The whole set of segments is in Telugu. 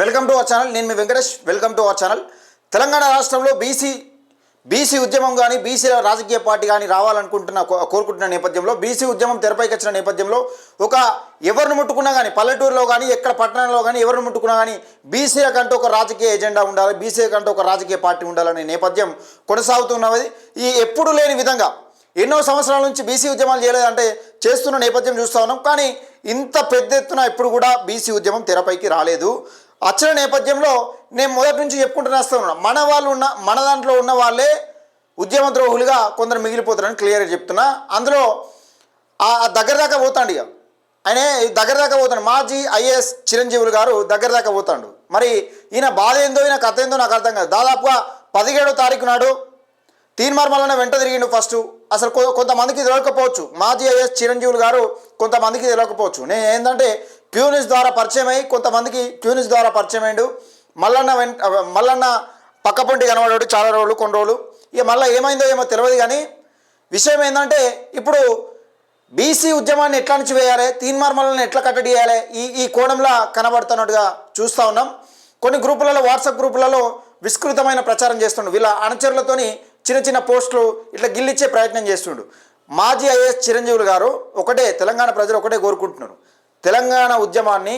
Welcome to our channel. నేను మీ Venkatesh. Welcome to our channel. Telangana రాష్ట్రంలో బీసీ బీసీ ఉద్యమం కానీ బీసీ రాజకీయ పార్టీ కానీ రావాలనుకుంటున్న కో- కోరుకుంటున్న నేపథ్యంలో బీసీ ఉద్యమం తెరపైకి వచ్చిన నేపథ్యంలో ఒక ఎవరిని ముట్టుకున్నా కానీ పల్లెటూరులో కానీ ఎక్కడ పట్టణంలో కానీ ఎవరిని ముట్టుకున్నా కానీ బీసీలకంటూ ఒక రాజకీయ ఎజెండా ఉండాలి బీసీలకంటూ ఒక రాజకీయ పార్టీ ఉండాలనే నేపథ్యం కొనసాగుతున్నది. ఈ ఎప్పుడు లేని విధంగా ఎన్నో సంవత్సరాల నుంచి బీసీ ఉద్యమాలు చేయలేదంటే చేస్తున్న నేపథ్యం చూస్తూ ఉన్నాం. కానీ ఇంత పెద్ద ఎత్తున ఎప్పుడు కూడా బీసీ ఉద్యమం తెరపైకి రాలేదు. వచ్చిన నేపథ్యంలో నేను మొదటి నుంచి చెప్పుకుంటూనే వస్తున్నాను మన వాళ్ళు ఉన్న మన దాంట్లో ఉన్న వాళ్ళే ఉద్యమ ద్రోహులుగా కొందరు మిగిలిపోతారని క్లియర్గా చెప్తున్నా. అందులో ఆ దగ్గర దాకా పోతాండు ఇక. ఆయన దగ్గర దాకా పోతాడు. మాజీ ఐఏఎస్ చిరంజీవులు గారు దగ్గర దాకా పోతాడు. మరి ఈయన బాధ ఏందో ఈయన కథ ఏందో నాకు అర్థం కాదు. దాదాపుగా పదిహేడో తారీఖు నాడు తీన్మార్మలనే వెంట తిరిగిండు ఫస్ట్ అసలు కొ- కొంతమందికి తెలియకపోవచ్చు మాజీ ఐఎస్ చిరంజీవులు గారు కొంతమందికి తెలియకపోవచ్చు నేను ఏంటంటే క్యూనిస్ ద్వారా పరిచయం అయ్యి కొంతమందికి క్యూనిస్ ద్వారా పరిచయం అయ్యిండు. మల్లన్న వెంట మల్లన్న పక్కపొంటి కనబడాడు చాలా రోజులు కొన్ని రోజులు ఇక మళ్ళీ ఏమైందో ఏమో తెలియదు కానీ విషయం ఏంటంటే ఇప్పుడు బీసీ ఉద్యమాన్ని ఎట్లా నుంచి వేయాలి తీన్మార్మలను ఎట్లా కట్టడి చేయాలి ఈ ఈ కోణంలో కనబడుతున్నట్టుగా చూస్తూ ఉన్నాం. కొన్ని గ్రూపులలో వాట్సాప్ గ్రూపులలో విస్తృతమైన ప్రచారం చేస్తుండు. వీళ్ళ అనుచరులతోని చిన్న చిన్న పోస్టులు ఇట్లా గిల్లిచ్చే ప్రయత్నం చేస్తుండు. మాజీ ఐఏఎస్ చిరంజీవులు గారు ఒకటే తెలంగాణ ప్రజలు ఒకటే కోరుకుంటున్నారు. తెలంగాణ ఉద్యమాన్ని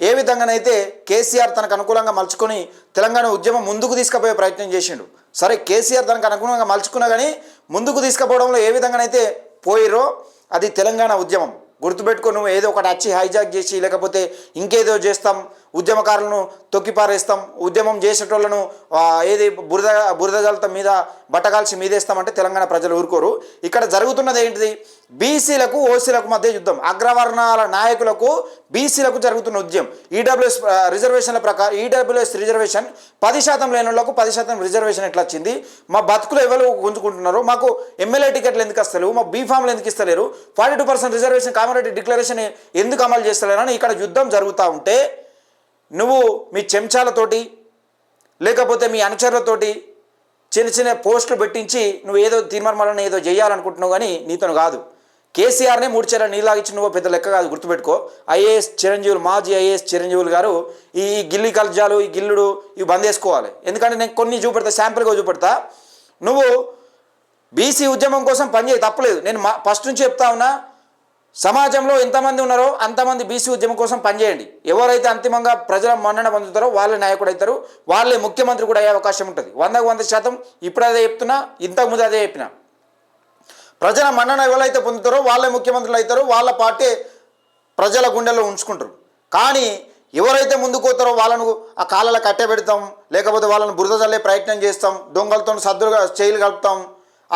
ఏ విధంగానైతే కేసీఆర్ తనకు అనుకూలంగా మలుచుకొని తెలంగాణ ఉద్యమం ముందుకు తీసుకుపోయే ప్రయత్నం చేసిండు. సరే కేసీఆర్ తనకు అనుకూలంగా మలుచుకున్నా కానీ ముందుకు తీసుకుపోవడంలో ఏ విధంగానైతే పోయిరో అది తెలంగాణ ఉద్యమం. గుర్తుపెట్టుకో నువ్వు ఏదో ఒకటి వచ్చి హైజాక్ చేసి లేకపోతే ఇంకేదో చేస్తాం ఉద్యమకారులను తొక్కిపారేస్తాం. ఉద్యమం చేసేటోళ్ళను ఏది బురద బురద మీద బట్టకాల్చి మీదేస్తామంటే తెలంగాణ ప్రజలు ఊరుకోరు. ఇక్కడ జరుగుతున్నది ఏంటిది? బీసీలకు ఓసీలకు మధ్య యుద్ధం. అగ్రవర్ణాల నాయకులకు బీసీలకు జరుగుతున్న ఉద్యమం. ఈడబ్ల్యూఎస్ రిజర్వేషన్ల ప్రకారం ఈడబ్ల్యూఎస్ రిజర్వేషన్ పది శాతం లేని వాళ్ళకు పది శాతం రిజర్వేషన్ ఎట్లా వచ్చింది? మా బతుకులు ఎవరు గుంజుకుంటున్నారు మాకు ఎమ్మెల్యే టికెట్లు ఎందుకు వస్తలేవు మా బీఫామ్లు ఎందుకు ఇస్తలేరు? Forty two percent reservation Kamareddy declaration ఎందుకు అమలు చేస్తలేరు అని ఇక్కడ యుద్ధం జరుగుతూ ఉంటే నువ్వు మీ చెంచాలతోటి లేకపోతే మీ అనుచరులతోటి చిన్న చిన్న పోస్టులు పెట్టించి నువ్వు ఏదో తీర్మానం ఏదో చేయాలనుకుంటున్నావు కానీ నీతో కాదు. కేసీఆర్నే మూడు చీర నీలాగిచ్చి నువ్వు పెద్ద లెక్క కాదు గుర్తుపెట్టుకో. ఐఏఎస్ చిరంజీవులు మాజీ ఐఏఎస్ చిరంజీవులు గారు ఈ గిల్లి కల్జాలు ఈ గిల్లుడు ఇవి బంద్ చేసుకోవాలి. ఎందుకంటే నేను కొన్ని చూపెడతా శాంపుల్గా చూపెడతా. నువ్వు బీసీ ఉద్యమం కోసం పనిచేయి తప్పలేదు. నేను మా ఫస్ట్ నుంచి చెప్తా ఉన్నా సమాజంలో ఎంతమంది ఉన్నారో అంతమంది బీసీ ఉద్యమం కోసం పనిచేయండి. ఎవరైతే అంతిమంగా ప్రజల మన్నన పొందుతారో వాళ్ళే నాయకుడు అవుతారు. వాళ్ళే ముఖ్యమంత్రి కూడా అయ్యే అవకాశం ఉంటుంది. వందకు వంద శాతం ఇప్పుడు అదే చెప్తున్నా ఇంతకు ముందు అదే చెప్పిన. ప్రజల మన్నన ఎవరైతే పొందుతారో వాళ్ళే ముఖ్యమంత్రులు అవుతారు. వాళ్ళ పార్టీ ప్రజల గుండెల్లో ఉంచుకుంటారు. కానీ ఎవరైతే ముందుకు పోతారో వాళ్ళను ఆ కాళ్ళలో కట్టెబెడతాం లేకపోతే వాళ్ళని బురద చల్లే ప్రయత్నం చేస్తాం దొంగలతో సద్దులుగా చేయలు కలుపుతాం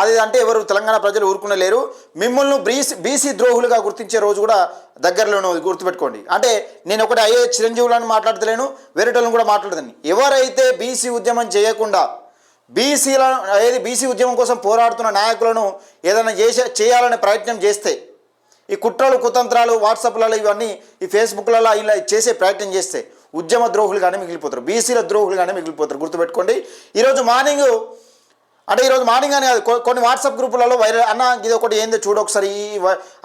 అది అంటే ఎవరు తెలంగాణ ప్రజలు ఊరుకునే లేరు. మిమ్మల్ని బీసీ బీసీ ద్రోహులుగా గుర్తించే రోజు కూడా దగ్గరలోనే గుర్తుపెట్టుకోండి. అంటే నేను ఒకటి అయ్యే చిరంజీవులను మాట్లాడతలేను వేరేటోళ్ళని కూడా మాట్లాడదని ఎవరైతే బీసీ ఉద్యమం చేయకుండా బీసీల ఏది బీసీ ఉద్యమం కోసం పోరాడుతున్న నాయకులను ఏదైనా చేసే చేయాలనే ప్రయత్నం చేస్తే ఈ కుట్రలు కుతంత్రాలు వాట్సాప్లలో ఇవన్నీ ఈ ఫేస్బుక్లలో ఇలా చేసే ప్రయత్నం చేస్తే ఉద్యమ ద్రోహులుగానే మిగిలిపోతారు బీసీల ద్రోహులుగానే మిగిలిపోతారు గుర్తుపెట్టుకోండి. ఈరోజు మార్నింగ్ అంటే ఈరోజు మార్నింగ్ అని కాదు కొన్ని వాట్సాప్ గ్రూపులలో వైరల్ అన్న ఇది ఒకటి ఏందో చూడు ఒకసారి ఈ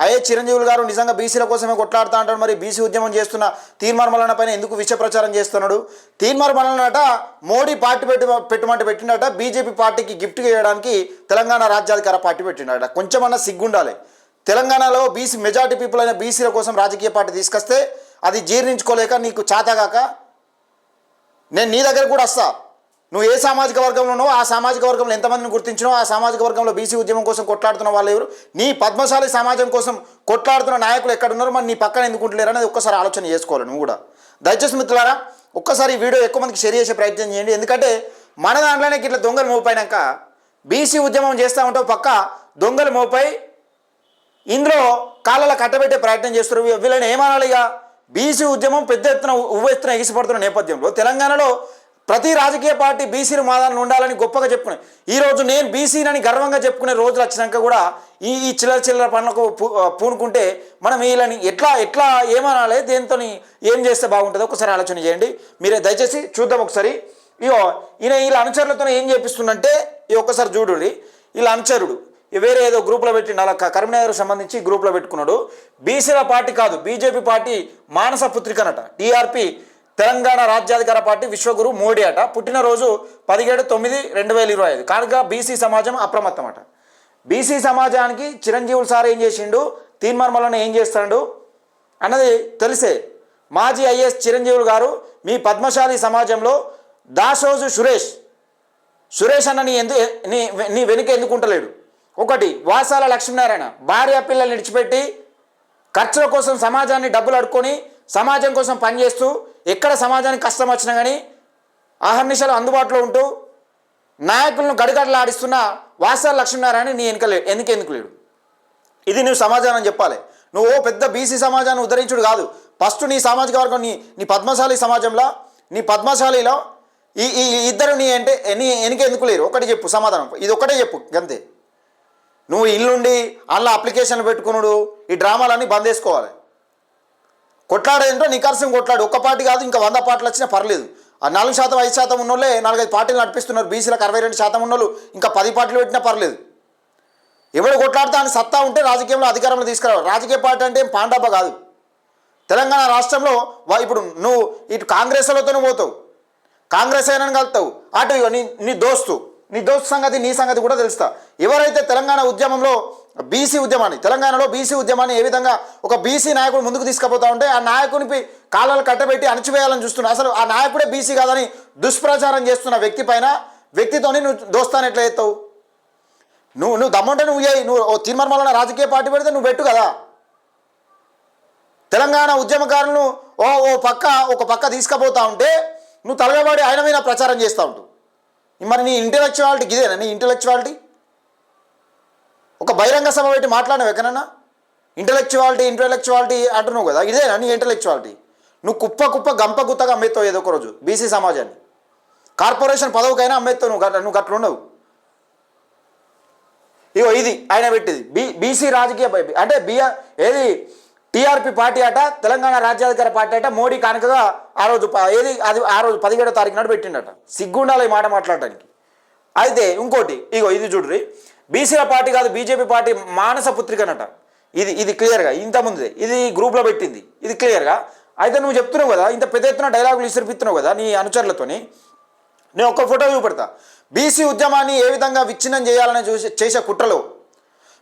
అయ్యే చిరంజీవులు గారు నిజంగా బీసీల కోసమే కొట్లాడుతా అంటాడు మరి బీసీ ఉద్యమం చేస్తున్న తీర్మార్మలన పైన ఎందుకు విష ప్రచారం చేస్తున్నాడు? తీర్మార్మలనట మోడీ పార్టీ పెట్టు పెట్టమంటే పెట్టిండట బీజేపీ పార్టీకి గిఫ్ట్ చేయడానికి తెలంగాణ రాజ్యాధికార పార్టీ పెట్టిండట. కొంచెమన్నా సిగ్గుండాలి. తెలంగాణలో బీసీ మెజార్టీ పీపుల్ అయిన బీసీల కోసం రాజకీయ పార్టీ తీసుకొస్తే అది జీర్ణించుకోలేక నీకు చాతగాక నేను నీ దగ్గర కూడా వస్తాను నువ్వు ఏ సామాజిక వర్గంలో ఆ సామాజిక వర్గంలో ఎంతమందిని గుర్తించినో ఆ సామాజిక వర్గంలో బీసీ ఉద్యమం కోసం కొట్లాడుతున్న వాళ్ళు ఎవరు? నీ పద్మశాలి సమాజం కోసం కొట్లాడుతున్న నాయకులు ఎక్కడున్నారు మరి నీ పక్కన ఎందుకు ఉంటలేరు అనేది ఒక్కసారి ఆలోచన చేసుకోవాలి నువ్వు కూడా. దయచేసి మిత్రులారా ఒక్కసారి ఈ వీడియో ఎక్కువ మందికి షేర్ చేసే ప్రయత్నం చేయండి. ఎందుకంటే మన దాంట్లోనే ఇట్లా దొంగలు మోపైనాక బీసీ ఉద్యమం చేస్తూ ఉంటావు పక్క దొంగలు మోపై ఇందులో కాళ్ళలో కట్టబెట్టే ప్రయత్నం చేస్తారు. వీళ్ళని ఏమనాలి ఇక బీసీ ఉద్యమం పెద్ద ఎత్తున ఉవ్వ ఎత్తున ఎగిసిపడుతున్న నేపథ్యంలో తెలంగాణలో ప్రతి రాజకీయ పార్టీ బీసీలు మాదాలను ఉండాలని గొప్పగా చెప్పుకునే ఈరోజు నేను బీసీనని గర్వంగా చెప్పుకునే రోజులు వచ్చినాక కూడా ఈ ఈ చిల్లర చిల్లర పనులకు పూ- పూనుకుంటే మనం వీళ్ళని ఎట్లా ఎట్లా ఏమనాలి దేంతో ఏం చేస్తే బాగుంటుందో ఒకసారి ఆలోచన చేయండి. మీరే దయచేసి చూద్దాం ఒకసారి. ఇగో ఈయన వీళ్ళ అనుచరులతో ఏం చేపిస్తుందంటే ఈ ఒక్కసారి చూడుర్రి వీళ్ళ అనుచరుడు వేరే ఏదో గ్రూప్లో పెట్టిండు అలా కరీంనగర్ సంబంధించి గ్రూప్లో పెట్టుకున్నాడు. బీసీల పార్టీ కాదు బీజేపీ పార్టీ మానస పుత్రికనట టీఆర్పీ తెలంగాణ రాజ్యాధికార పార్టీ విశ్వగురు మోడీ అట. పుట్టినరోజు పదిహేడు తొమ్మిది రెండు వేల ఇరవై ఐదు. కనుక బీసీ సమాజం అప్రమత్తం అట బీసీ సమాజానికి చిరంజీవులు సార్ ఏం చేసిండు? తీన్మార్మలను ఏం చేస్తాడు? అన్నది తెలిసే. మాజీ ఐఎస్ చిరంజీవులు గారు మీ పద్మశాలి సమాజంలో దాసోజు సురేష్. సురేష్ అన్న నీ ఎందు నీ నీ వెనుక ఎందుకుంటలేడు ఒకటి వాసాల లక్ష్మీనారాయణ భార్య పిల్లల్ని విడిచిపెట్టి ఖర్చుల కోసం సమాజాన్ని డబ్బులు అడుక్కొని సమాజం కోసం పనిచేస్తూ ఎక్కడ సమాజానికి కష్టం వచ్చినా కానీ అహర్నిశలు అందుబాటులో ఉంటూ నాయకులను గడిగడలాడిస్తున్న వాసాల లక్ష్మీనారాయణ నీ వెనుక ఎందుకు ఎందుకు లేడు ఇది నువ్వు సమాజాన్ని చెప్పాలి. నువ్వు పెద్ద బీసీ సమాజాన్ని ఉద్ధరించుడు కాదు. ఫస్ట్ నీ సామాజిక వర్గం నీ నీ పద్మశాలి సమాజంలో నీ పద్మశాలిలో ఈ ఈ ఇద్దరు నీ అంటే నీ వెనుక ఎందుకు లేరు ఒకటి చెప్పు సమాధానం. ఇది ఒకటే చెప్పు గంతే. నువ్వు ఇల్లుండి అందులో అప్లికేషన్లు పెట్టుకున్నాడు ఈ డ్రామాలన్నీ బంద్ చేసుకోవాలి. కొట్లాడేంటో నికర్సం కొట్లాడు. ఒక్క పార్టీ కాదు ఇంకా వంద పార్టీలు వచ్చినా పర్లేదు. ఆ నాలుగు శాతం ఐదు శాతం ఉన్నోళ్ళే నాలుగైదు పార్టీలు నడిపిస్తున్నారు. బీసీలకు అరవై రెండు శాతం ఉన్నోళ్ళు ఇంకా పది పార్టీలు పెట్టినా పర్లేదు. ఎవడు కొట్లాడితే అని సత్తా ఉంటే రాజకీయంలో అధికారంలో తీసుకురావాలి. రాజకీయ పార్టీ అంటే ఏం పాండబ్బ కాదు. తెలంగాణ రాష్ట్రంలో వా- ఇప్పుడు నువ్వు ఇటు కాంగ్రెస్లతోనే పోతావు. కాంగ్రెస్ అయినా కలుతావు. అటు నీ నీ దోస్తు. నీ దోస్తు సంగతి నీ సంగతి కూడా తెలుస్తా. ఎవరైతే తెలంగాణ ఉద్యమంలో బీసీ ఉద్యమాన్ని తెలంగాణలో బీసీ ఉద్యమాన్ని ఏ విధంగా ఒక బీసీ నాయకుడు ముందుకు తీసుకుపోతా ఉంటే ఆ నాయకునికి కాలాలు కట్టబెట్టి అణచివేయాలని చూస్తున్నా. అసలు ఆ నాయకుడే బీసీ కాదని దుష్ప్రచారం చేస్తున్న వ్యక్తి పైన వ్యక్తితోని నువ్వు దోస్తాను ఎట్లా ఎత్తావు నువ్వు నువ్వు దమ్ముంటే నువ్వు చేయి నువ్వు ఓ రాజకీయ పార్టీ పెడితే నువ్వు పెట్టు కదా. తెలంగాణ ఉద్యమకారులను ఓ ఓ పక్క ఒక పక్క తీసుకుపోతా ఉంటే నువ్వు తలగబడి ఆయన మీద ప్రచారం చేస్తూ ఉంటావు మరి నీ ఇంటలెక్చువాలిటీ ఇదేనా? నీ ఇంటలెక్చువాలిటీ ఒక బహిరంగ సభ పెట్టి మాట్లాడినవి ఎక్కడన్నా? ఇంటలెక్చువాలిటీ ఇంటలెక్చువాలిటీ అంటున్నావు కదా ఇదేనా నీ ఇంటలెక్చువాలిటీ నువ్వు కుప్ప కుప్ప గంప గుత్తగా అమ్మేస్తావు ఏదో ఒక రోజు బీసీ సమాజాన్ని. కార్పొరేషన్ పదవికైనా అమ్మేస్తావు నువ్వు నువ్వు అట్లా ఉండవు. ఇగో ఇది ఆయన పెట్టింది. బీ బీసీ రాజకీయ అంటే బిఆర్ ఏది? టీఆర్పీ పార్టీ అట తెలంగాణ రాజ్యాధికార పార్టీ అట మోడీ కానుకగా ఆ రోజు ఏది? అది ఆ రోజు పదిహేడో తారీఖు నాడు పెట్టిండట. సిగ్గుండాలి ఈ మాట మాట్లాడటానికి. అయితే ఇంకోటి ఇగో ఇది చూడ్రి. బీసీల పార్టీ కాదు బీజేపీ పార్టీ మానస పుత్రికనట ఇది ఇది క్లియర్గా ఇంతకుముందే ఇది గ్రూప్లో పెట్టింది. ఇది క్లియర్గా అయితే నువ్వు చెప్తున్నావు కదా ఇంత పెద్ద ఎత్తున డైలాగులు ఇసిరిపిస్తున్నావు కదా నీ అనుచరులతోని నేను ఒక్క ఫోటో చూపెడతా. బీసీ ఉద్యమాన్ని ఏ విధంగా విచ్ఛిన్నం చేయాలని చూసి చేసే కుట్రలో?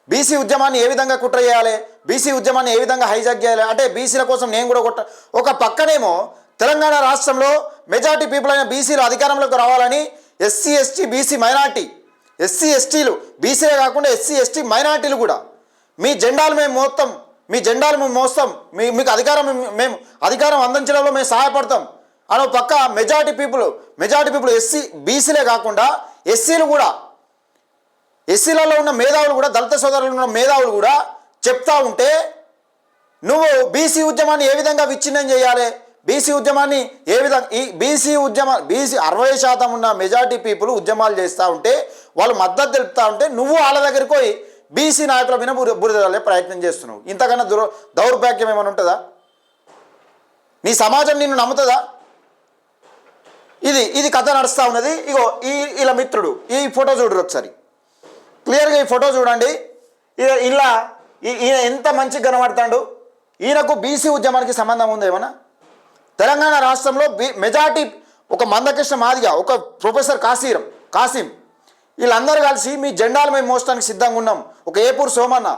బీసీ ఉద్యమాన్ని ఏ విధంగా కుట్ర చేయాలి? బీసీ ఉద్యమాన్ని ఏ విధంగా హైజాక్ చేయాలి? అంటే బీసీల కోసం నేను కూడా కొట్ట ఒక పక్కనేమో తెలంగాణ రాష్ట్రంలో మెజార్టీ పీపుల్ అయిన బీసీలు అధికారంలోకి రావాలని SC ST BC minority SC ఎస్టీలు బీసీలే కాకుండా ఎస్సీ ఎస్టీ మైనార్టీలు కూడా. మీ జెండాలు మేము మోస్తాం మీ జెండాలు మేము మోస్తాం మీ మీకు అధికారం మేము- మేము అధికారం అందించడంలో మేము సహాయపడతాం అని పక్క majority people majority people SC బీసీలే కాకుండా ఎస్సీలు కూడా ఎస్సీలలో ఉన్న మేధావులు కూడా దళిత సోదరులు ఉన్న మేధావులు కూడా చెప్తా ఉంటే నువ్వు బీసీ ఉద్యమాన్ని ఏ విధంగా విచ్ఛిన్నం చేయాలి? బీసీ ఉద్యమాన్ని ఏ విధంగా ఈ బీసీ ఉద్యమ బీసీ అరవై శాతం ఉన్న మెజార్టీ పీపుల్ ఉద్యమాలు చేస్తూ ఉంటే వాళ్ళు మద్దతు తెలుపుతూ ఉంటే నువ్వు వాళ్ళ దగ్గరికి పోయి బీసీ నాయకుల మీద బుర బురదలే ప్రయత్నం చేస్తున్నావు. ఇంతకన్నా దుర దౌర్భాగ్యం ఏమైనా ఉంటుందా? నీ సమాజం నిన్ను నమ్ముతుందా? ఇది ఇది కథ నడుస్తూ ఉన్నది. ఇగో ఈ ఇలా మిత్రుడు ఈ ఫోటో చూడరు ఒకసారి. క్లియర్గా ఈ ఫోటో చూడండి. ఇలా ఈ- ఈయన ఎంత మంచిగా కనబడతాడు? ఈయనకు బీసీ ఉద్యమానికి సంబంధం ఉందేమన్నా తెలంగాణ రాష్ట్రంలో బీ మెజార్టీ ఒక మందకృష్ణ మాదిగా ఒక ప్రొఫెసర్ కాసీరం కాసిం. వీళ్ళందరూ కలిసి మీ జెండాలు మేము మోస్తానికి సిద్ధంగా ఉన్నాం. ఒక ఏపూర్ సోమన్న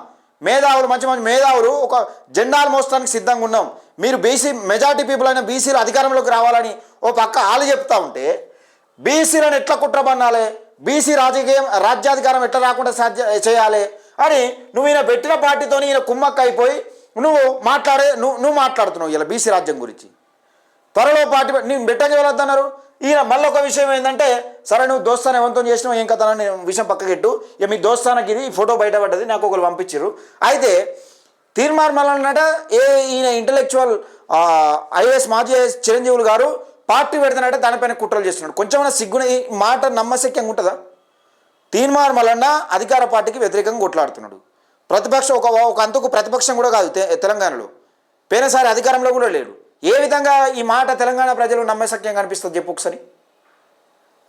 మేధావులు మంచి మంచి మేధావులు ఒక జెండాలు మోస్తానికి సిద్ధంగా ఉన్నాం. మీరు బీసీ మెజార్టీ పీపుల్ అయిన బీసీలు అధికారంలోకి రావాలని ఓ పక్క ఆలు చెప్తా ఉంటే బీసీలను ఎట్లా కుట్రబన్నాలి బీసీ రాజకీయం రాజ్యాధికారం ఎట్లా రాకుండా సాధ్య చేయాలి? అని నువ్వు ఈయన పెట్టిన పార్టీతో ఈయన కుమ్మక్క అయిపోయి నువ్వు మాట్లాడే నువ్వు నువ్వు మాట్లాడుతున్నావు ఇలా బీసీ రాజ్యం గురించి. త్వరలో పార్టీ నేను పెట్టక వెళ్ళొద్దన్నారు. ఈయన మళ్ళీ ఒక విషయం ఏంటంటే సరే నువ్వు దోస్తాను ఎవరితో చేసినావు ఏం కథ విషయం పక్కకెట్టు ఇక మీ దోస్తానకి ఇది ఫోటో బయటపడ్డది నాకు ఒకరు పంపించారు అయితే తీర్మార్ తీర్మార్మలన్నట ఏ ఈయన ఇంటలెక్చువల్ ఐఏఎస్ మాజీ ఐఎస్ చిరంజీవులు గారు పార్టీ పెడుతున్నట్టే దానిపైన కుట్రలు చేస్తున్నాడు. కొంచెమైనా సిగ్గున ఈ మాట నమ్మశక్యంగా ఉంటుందా? తీన్మార్ మల్లన్న అధికార పార్టీకి వ్యతిరేకంగా కొట్లాడుతున్నాడు. ప్రతిపక్షం ఒక ఒక అంతకు ప్రతిపక్షం కూడా కాదు తె- తెలంగాణలో. పోయినసారి అధికారంలో కూడా లేడు. ఏ విధంగా ఈ మాట తెలంగాణ ప్రజలు నమ్మశక్యంగా అనిపిస్తుంది చెప్పు ఒకసారి?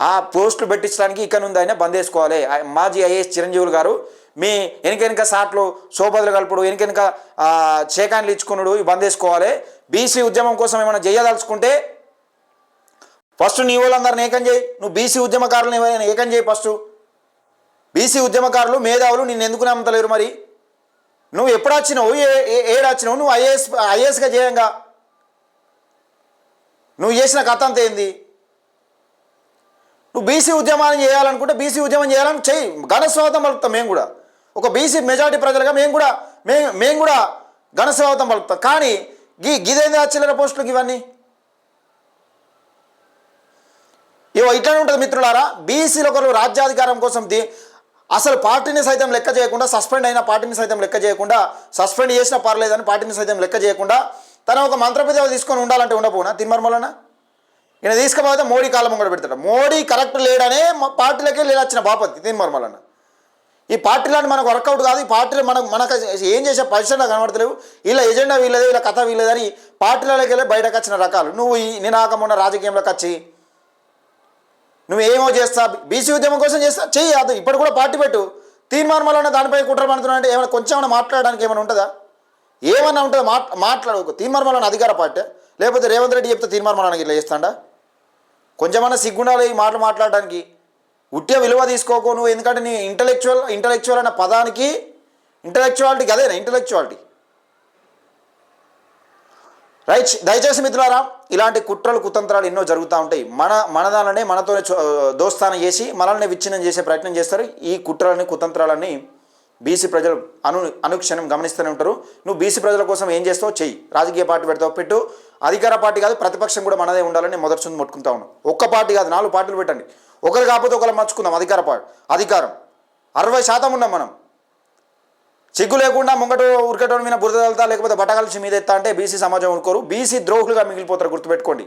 ఆ పోస్టులు పెట్టించడానికి ఇక్కడ ఉంది ఆయన బంద్ వేసుకోవాలి మాజీ ఐఏఎస్ చిరంజీవులు గారు మీ వెనకెనక సాట్లు సోపదులు కలుపుడు వెనకెనక చేకాన్లు ఇచ్చుకున్నాడు ఇవి బంద్ వేసుకోవాలి బీసీ ఉద్యమం కోసం ఏమైనా చేయదలుచుకుంటే ఫస్ట్ నీ వాళ్ళందరిని ఏకం చేయి. నువ్వు బీసీ ఉద్యమకారులను ఎవరైనా ఏకం చేయి ఫస్ట్. బీసీ ఉద్యమకారులు మేధావులు నిన్ను ఎందుకు నమ్మతలేరు మరి? నువ్వు ఎప్పుడు వచ్చినావు ఏ ఏ- ఏడు వచ్చినావు నువ్వు ఐఏఎస్ ఐఏఎస్గా చేయంగా. నువ్వు చేసిన కథ అంత ఏంది? నువ్వు బీసీ ఉద్యమాన్ని చేయాలనుకుంటే బీసీ ఉద్యమం చేయాలని చెయ్యి. ఘన స్వాగతం పలుకుతాం మేము కూడా. ఒక బీసీ మెజారిటీ ప్రజలుగా మేము కూడా మేము మేము కూడా ఘన స్వాగతం పలుకుతాం. కానీ గీ గిదేందా చిల్లర పోస్టులకు ఇవన్నీ? ఇవో ఇట్లానే ఉంటుంది మిత్రులారా బీసీలు ఒకరు రాజ్యాధికారం కోసం ది అసలు పార్టీని సైతం లెక్క చేయకుండా సస్పెండ్ అయిన పార్టీని సైతం లెక్క చేయకుండా సస్పెండ్ చేసినా పర్లేదని పార్టీని సైతం లెక్క చేయకుండా తన ఒక మంత్రపతి తీసుకొని ఉండాలంటే ఉండపోనా తిన్మర్మలన ఈయన తీసుకుపోతే మోడీ కాలం కూడా పెడతాడు. మోడీ కరెక్ట్ లేడనే పార్టీలకే లేదొచ్చిన బాపతి. తిన్మర్మలన ఈ పార్టీలని మనకు వర్కౌట్ కాదు. ఈ పార్టీలు మనకు మనకు ఏం చేసే పరిశ్రమ కనబడతలేవు. వీళ్ళ ఎజెండా వీళ్ళదే వీళ్ళ కథ వీళ్ళదని పార్టీలకి వెళ్ళి బయటకు వచ్చిన రకాలు. నువ్వు ఈ నినాకం ఉన్న రాజకీయంలోకి వచ్చి నువ్వేమో చేస్తా? బీసీ ఉద్యమం కోసం చేస్తా? చెయ్యి అది. ఇప్పుడు కూడా పార్టీ పెట్టు. తీర్మానం దానిపై కుట్ర పడుతున్నా అంటే ఏమైనా కొంచెం ఏమైనా మాట్లాడడానికి ఏమైనా ఉంటుందా? ఏమన్నా ఉంటుంది మాట్ మాట్లాడు తీర్మానం అధికార పార్టీ. లేకపోతే రేవంత్ రెడ్డి చెప్తే తీర్మానం ఇట్లా చేస్తాడా? కొంచెమన్నా సిగ్గుండాలి ఈ మాటలు మాట్లాడడానికి. ఉట్టే విలువ తీసుకోకు నువ్వు. ఎందుకంటే నీ ఇంటలెక్చువల్ ఇంటలెక్చువల్ అన్న పదానికి ఇంటలెక్చువాలిటీకి అదేనా? ఇంటలెక్చువాలిటీ రైట్ దయచేసి మిత్రులారా ఇలాంటి కుట్రలు కుతంత్రాలు ఎన్నో జరుగుతూ ఉంటాయి. మన మనదాలనే మనతోనే దోస్తానం చేసి మనల్ని విచ్ఛిన్నం చేసే ప్రయత్నం చేస్తారు. ఈ కుట్రలని కుతంత్రాలని బీసీ ప్రజలు అను అనుక్షణం గమనిస్తూనే ఉంటారు. నువ్వు బీసీ ప్రజల కోసం ఏం చేస్తావు చెయ్యి. రాజకీయ పార్టీ పెడతావు పెట్టు. అధికార పార్టీ కాదు ప్రతిపక్షం కూడా మనదే ఉండాలని మొదటి నుంచి ముట్టుకుంటా ఉన్నాం ఒక్క పార్టీ కాదు నాలుగు పార్టీలు పెట్టండి. ఒకరు కాకపోతే ఒకరు మర్చుకుందాం అధికార పార్టీ అధికారం. అరవై శాతం ఉన్నాం మనం. సిగ్గు లేకుండా ముంగట ఉరికటోని మీద బురద వెళ్తా లేకపోతే బట్టగలిసి మీద ఎత్తా అంటే బీసీ సమాజం ఊరుకోరు. బీసీ ద్రోహులుగా మిగిలిపోతారు గుర్తుపెట్టుకోండి.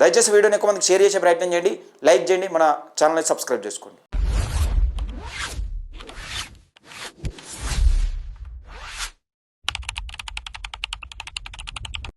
దయచేసి వీడియోని ఎక్కువ మందికి షేర్ చేసే ప్రయత్నం చేయండి. లైక్ చేయండి. మన ఛానల్ని సబ్స్క్రైబ్ చేసుకోండి.